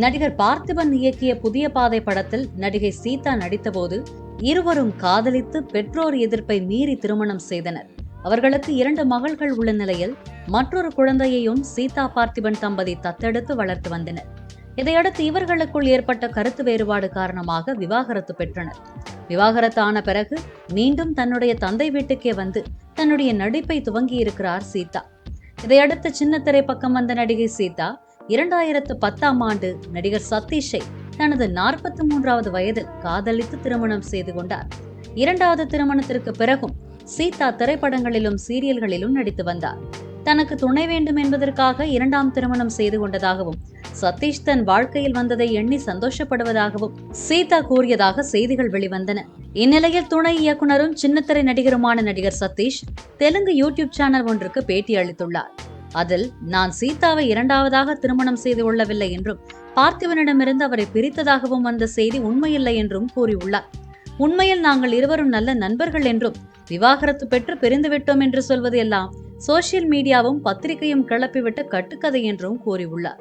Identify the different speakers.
Speaker 1: நடிகர் பார்த்திபன் இயக்கிய புதிய பாதை படத்தில் நடிகை சீதா நடித்தபோது இருவரும் காதலித்து பெற்றோர் எதிர்ப்பை மீறி திருமணம் செய்தனர். அவர்களுக்கு இரண்டு மகள்கள் உள்ள நிலையில் மற்றொரு குழந்தையையும் சீதா பார்த்திபன் தம்பதி தத்தெடுத்து வளர்த்து வந்தனர். இதையடுத்து இவர்களுக்குள் ஏற்பட்ட கருத்து வேறுபாடு காரணமாக விவாகரத்து பெற்றனர். விவாகரத்து ஆன பிறகு மீண்டும் தன்னுடைய தந்தை வீட்டுக்கே வந்து தன்னுடைய நடிப்பை துவங்கியிருக்கிறார் சீதா. இதையடுத்து சின்ன திரை பக்கம் வந்த நடிகை சீதா இரண்டாயிரத்து பத்தாம் ஆண்டு நடிகர் சதீஷை தனது நாற்பத்தி மூன்றாவது வயதில் காதலித்து திருமணம் செய்து கொண்டார். இரண்டாவது திருமணத்திற்கு பிறகும் சீதா திரைப்படங்களிலும் சீரியல்களிலும் நடித்து வந்தார். தனக்கு துணை வேண்டும் என்பதற்காக இரண்டாம் திருமணம் செய்து கொண்டதாகவும் சதீஷ் தன் வாழ்க்கையில் வந்ததை எண்ணி சந்தோஷப்படுவதாகவும் சீதா கூறியதாக செய்திகள் வெளிவந்தன. இந்நிலையில் துணை இயக்குனரும் சின்னத்திரை நடிகருமான நடிகர் சதீஷ் தெலுங்கு யூடியூப் சேனல் ஒன்றுக்கு பேட்டி அளித்துள்ளார். அதில் நான் சீதாவை இரண்டாவதாக திருமணம் செய்து கொள்ளவில்லை என்றும் பார்த்திவனிடமிருந்து அவரை பிரித்ததாகவும் வந்த செய்தி உண்மையில்லை என்றும் கூறியுள்ளார். உண்மையில் நாங்கள் இருவரும் நல்ல நண்பர்கள் என்றும் விவாகரத்து பெற்று பிரிந்துவிட்டோம் என்று சொல்வது எல்லாம் சோசியல் மீடியாவும் பத்திரிகையும் கிளப்பிவிட்ட கட்டுக்கதை என்றும் கூறியுள்ளார்.